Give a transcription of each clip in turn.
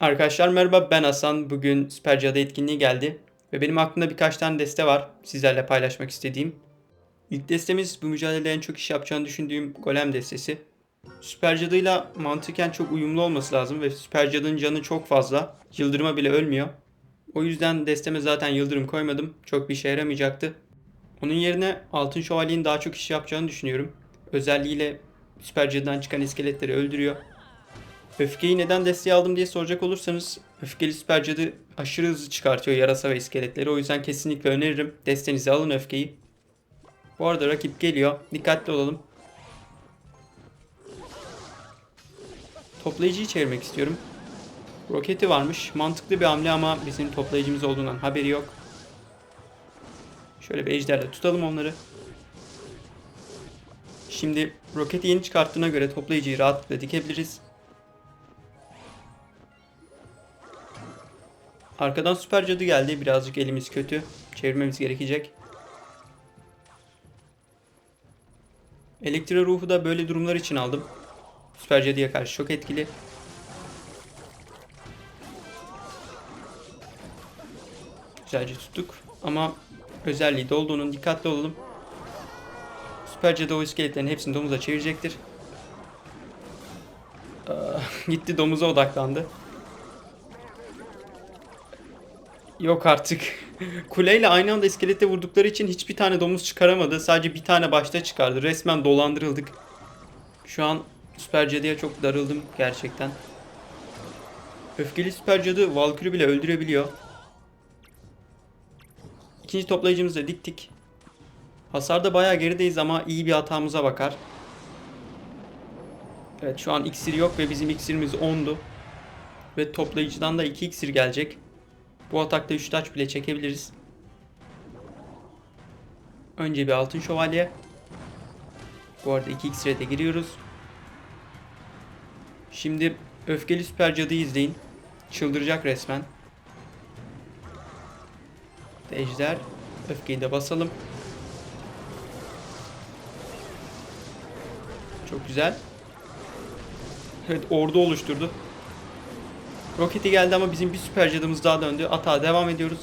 Arkadaşlar merhaba ben Hasan. Bugün Süper Cadı etkinliği geldi. Ve benim aklımda birkaç tane deste var sizlerle paylaşmak istediğim. İlk destemiz bu mücadelede en çok iş yapacağını düşündüğüm Golem destesi. Süper Cadı'yla mantıken çok uyumlu olması lazım ve Süper Cadı'nın canı çok fazla. Yıldırıma bile ölmüyor. O yüzden desteme zaten yıldırım koymadım. Çok bir işe yaramayacaktı. Onun yerine Altın Şövalye'nin daha çok iş yapacağını düşünüyorum. Özelliğiyle Süper Cadı'dan çıkan iskeletleri öldürüyor. Öfkeyi neden desteğe aldım diye soracak olursanız öfkeli süper cadı aşırı hızlı çıkartıyor yarasa ve iskeletleri. O yüzden kesinlikle öneririm. Destenize alın öfkeyi. Bu arada rakip geliyor. Dikkatli olalım. Toplayıcıyı çevirmek istiyorum. Roketi varmış. Mantıklı bir hamle ama bizim toplayıcımız olduğundan haberi yok. Şöyle bir ejderle tutalım onları. Şimdi roketi yeni çıkarttığına göre toplayıcıyı rahatlıkla dikebiliriz. Arkadan süper cadı geldi. Birazcık elimiz kötü. Çevirmemiz gerekecek. Elektra ruhu da böyle durumlar için aldım. Süper cadıya karşı çok etkili. Güzelce tuttuk. Ama özelliği dolduğunun dikkatli olalım. Süper cadı o iskeletlerin hepsini domuza çevirecektir. Gitti domuza odaklandı. Yok artık. Kuleyle aynı anda iskelete vurdukları için hiçbir tane domuz çıkaramadı. Sadece bir tane başta çıkardı. Resmen dolandırıldık. Şu an Süper Cadı'ya çok darıldım gerçekten. Öfkeli Süper Cadı Valkyrie bile öldürebiliyor. İkinci toplayıcımızı diktik. Hasarda bayağı gerideyiz ama iyi bir hatamıza bakar. Evet şu an iksir yok ve bizim iksirimiz 10'du. Ve toplayıcıdan da 2 iksir gelecek. Bu atakta 3 taç bile çekebiliriz. Önce bir altın şövalye. Bu arada 2 iksire de giriyoruz. Şimdi öfkeli süper cadıyı izleyin. Çıldıracak resmen. Ejder. Öfkeyi de basalım. Çok güzel. Evet ordu oluşturdu. Roketi geldi ama bizim bir süper cadımız daha döndü. Atağa devam ediyoruz.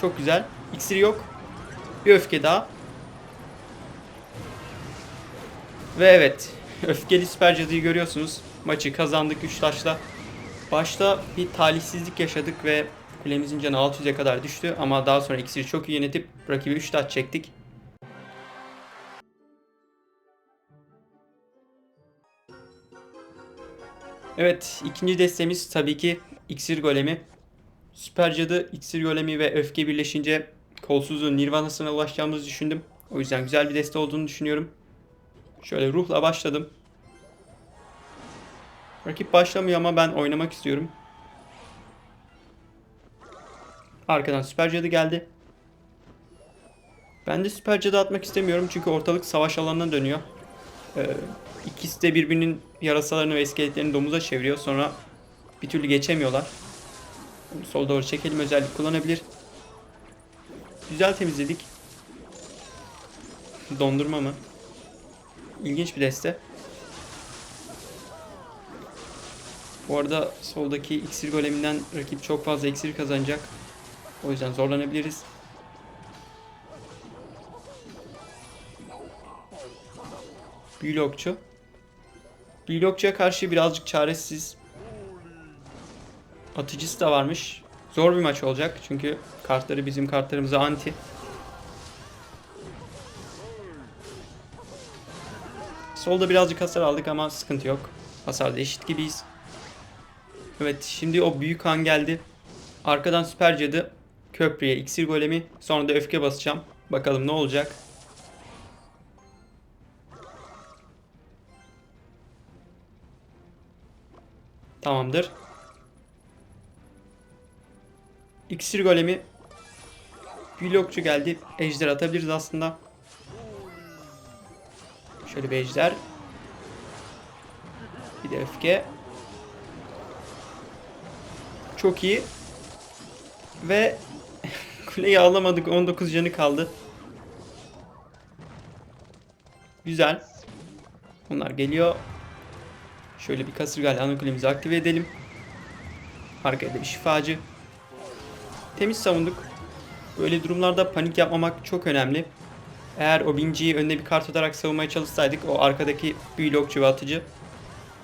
Çok güzel. İksiri yok. Bir öfke daha. Ve evet. Öfkeli süper cadıyı görüyorsunuz. Maçı kazandık 3 taşla. Başta bir talihsizlik yaşadık ve kulemizin canı 600'e kadar düştü. Ama daha sonra iksiri çok iyi yönetip rakibi 3 taş çektik. Evet, ikinci destemiz tabii ki İksir Golemi. Süper Cadı, İksir Golemi ve Öfke birleşince kolsuzluğun Nirvana'sına ulaşacağımızı düşündüm. O yüzden güzel bir deste olduğunu düşünüyorum. Şöyle ruhla başladım. Rakip başlamıyor ama ben oynamak istiyorum. Arkadan Süper Cadı geldi. Ben de Süper Cadı atmak istemiyorum çünkü ortalık savaş alanına dönüyor. Ee, ikisi de birbirinin yarasalarını ve iskeletlerini domuza çeviriyor. Sonra bir türlü geçemiyorlar. Sol doğru çekelim özellik kullanabilir. Güzel temizledik. Dondurma mı? İlginç bir deste. Bu arada soldaki iksir goleminden rakip çok fazla iksir kazanacak. O yüzden zorlanabiliriz. Büyülü okçu. Büyülü okçuya karşı birazcık çaresiz. Atıcısı da varmış. Zor bir maç olacak çünkü kartları bizim kartlarımıza anti. Solda birazcık hasar aldık ama sıkıntı yok. Hasarda eşit gibiyiz. Evet şimdi o büyük han geldi. Arkadan süper cadı. Köprüye iksir golemi. Sonra da öfke basacağım. Bakalım ne olacak. Tamamdır. İksir golemi. Blokçu geldi. Ejder atabiliriz aslında. Şöyle bir ejder. Bir de öfke. Çok iyi. Ve kuleyi alamadık. 19 canı kaldı. Güzel. Bunlar geliyor. Şöyle bir kasırgayla ana kulemizi aktive edelim. Arkaya da bir şifacı. Temiz savunduk. Böyle durumlarda panik yapmamak çok önemli. Eğer o binciyi önüne bir kart atarak savunmaya çalışsaydık o arkadaki blokçu ve atıcı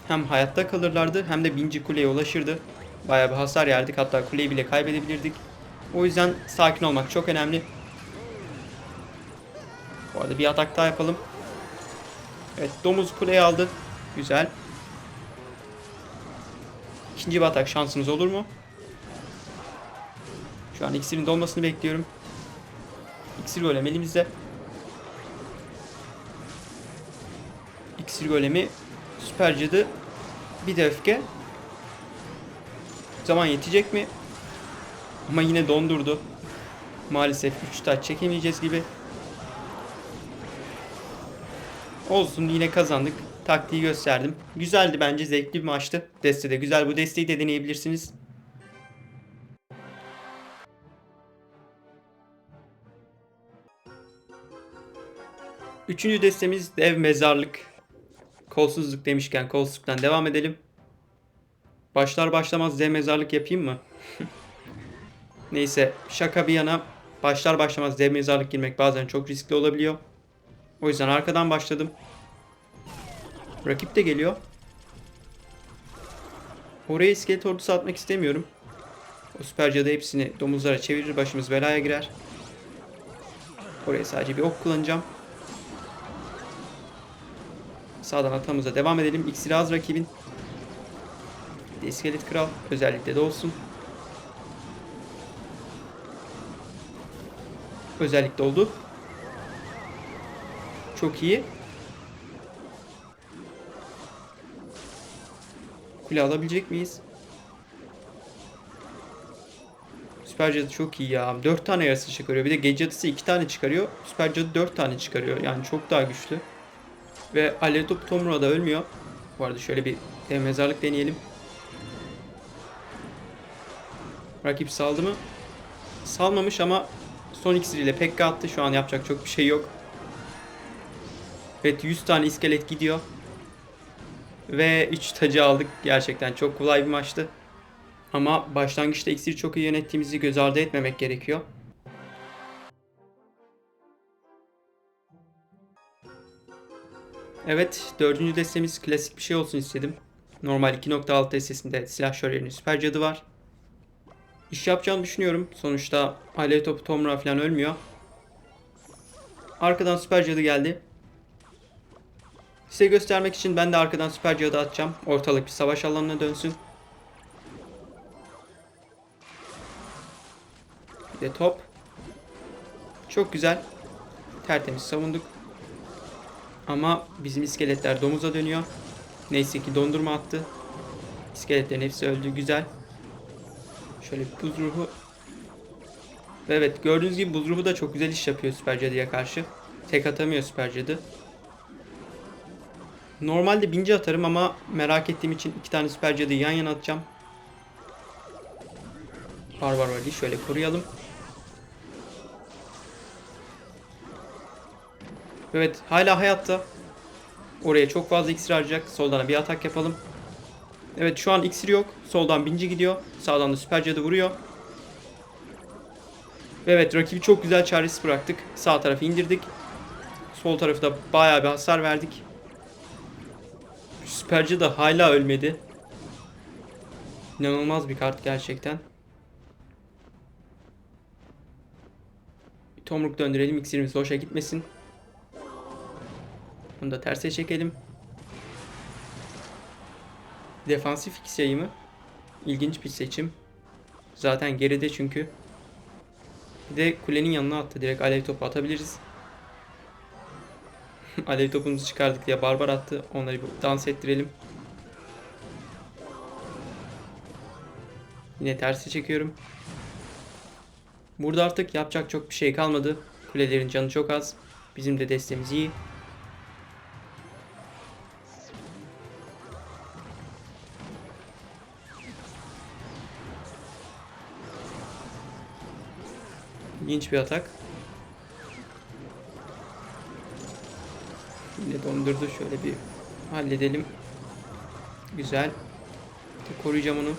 hem hayatta kalırlardı hem de binci kuleye ulaşırdı. Bayağı bir hasar yerdik hatta kuleyi bile kaybedebilirdik. O yüzden sakin olmak çok önemli. Bu arada bir atak daha yapalım. Evet domuz kuleyi aldı. Güzel. İkinci bir atak şansımız olur mu? Şu an iksirin dolmasını bekliyorum. İksir golem elimizde. İksir golemi süper cadı bir de öfke. Zaman yetecek mi? Ama yine dondurdu. Maalesef 3 taç çekemeyeceğiz gibi. Olsun yine kazandık. Taktiği gösterdim. Güzeldi bence zevkli bir maçtı. Deste de güzel. Bu desteği de deneyebilirsiniz. Üçüncü destemiz dev mezarlık. Kolsuzluk demişken kolsuzluktan devam edelim. Başlar başlamaz dev mezarlık yapayım mı? Neyse şaka bir yana başlar başlamaz dev mezarlık girmek bazen çok riskli olabiliyor. O yüzden arkadan başladım. Rakip de geliyor. Oraya iskelet ordusu atmak istemiyorum. O süper cadı hepsini domuzlara çevirir başımız belaya girer. Oraya sadece bir ok kullanacağım. Sağdan atamıza devam edelim. İksiri az rakibin. Bir kral özellikle de olsun. Özellikle oldu. Çok iyi. Kule alabilecek miyiz? Süper cadı çok iyi ya. 4 tane yarısı çıkarıyor. Bir de gece cadısı 2 tane çıkarıyor. Süper cadı 4 tane çıkarıyor. Yani çok daha güçlü. Ve alev topu Tomura da ölmüyor. Bu arada şöyle bir dev mezarlık deneyelim. Rakip saldı mı? Salmamış ama son iksiriyle Pekka attı. Şu an yapacak çok bir şey yok. Evet 100 tane iskelet gidiyor. Ve 3 tacı aldık. Gerçekten çok kolay bir maçtı. Ama başlangıçta iksiri çok iyi yönettiğimizi göz ardı etmemek gerekiyor. Evet, dördüncü destemiz klasik bir şey olsun istedim. Normal 2.6 destesinde silah şövalyenin süper cadı var. İş yapacağını düşünüyorum. Sonuçta alev topu Tomra falan ölmüyor. Arkadan süper cadı geldi. Size göstermek için ben de arkadan süper cadı atacağım. Ortalık bir savaş alanına dönsün. Bir de top. Çok güzel. Tertemiz savunduk. Ama bizim iskeletler domuza dönüyor. Neyse ki dondurma attı. İskeletlerin hepsi öldü. Güzel. Şöyle buz ruhu. Ve evet gördüğünüz gibi buz ruhu da çok güzel iş yapıyor süper cadıya karşı. Tek atamıyor süper cadı. Normalde binci atarım ama merak ettiğim için iki tane süper cadıyı yan yana atacağım. Barbar Vali şöyle koruyalım. Evet hala hayatta. Oraya çok fazla iksir harcayacak. Soldan bir atak yapalım. Evet şu an iksir yok. Soldan binci gidiyor. Sağdan da süper cadı vuruyor. Evet rakibi çok güzel çaresiz bıraktık. Sağ tarafı indirdik. Sol tarafı da bayağı bir hasar verdik. Süper cadı hala ölmedi. İnanılmaz bir kart gerçekten. Bir tomruk döndürelim iksirimiz boşa gitmesin. Bunu da terse çekelim. Defansif X yayımı. İlginç bir seçim. Zaten geride çünkü. Bir de kulenin yanına attı. Direkt alev topu atabiliriz. alev topumuzu çıkardık diye barbar attı. Onları bir dans ettirelim. Yine tersi çekiyorum. Burada artık yapacak çok bir şey kalmadı. Kulelerin canı çok az. Bizim de destemiz iyi. İlginç bir atak. Dondurdu. Şöyle bir halledelim. Güzel. Koruyacağım onu.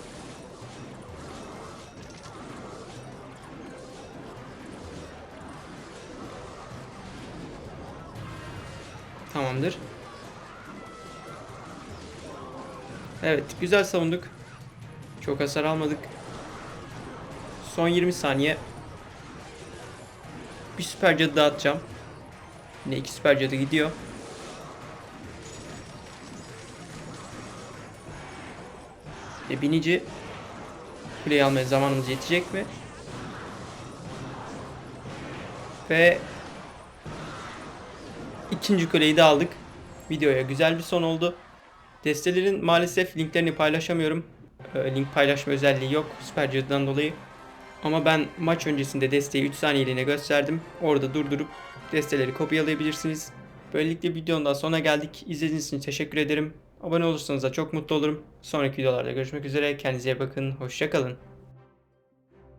Tamamdır. Evet, güzel savunduk. Çok hasar almadık. Son 20 saniye. Bir süper cadı dağıtacağım. Yine iki süper cadı gidiyor. Ve binici kuleyi almaya zamanımız yetecek mi? Ve ikinci kuleyi de aldık. Videoya güzel bir son oldu. Destelerin maalesef linklerini paylaşamıyorum. Ee, Link paylaşma özelliği yok Süper Cadı'dan dolayı. Ama ben maç öncesinde desteği 3 saniyeliğine gösterdim. Orada durdurup desteleri kopyalayabilirsiniz. Böylelikle videonun da sonuna geldik. İzlediğiniz için teşekkür ederim. Abone olursanız da çok mutlu olurum. Sonraki videolarda görüşmek üzere. Kendinize bakın. Hoşçakalın.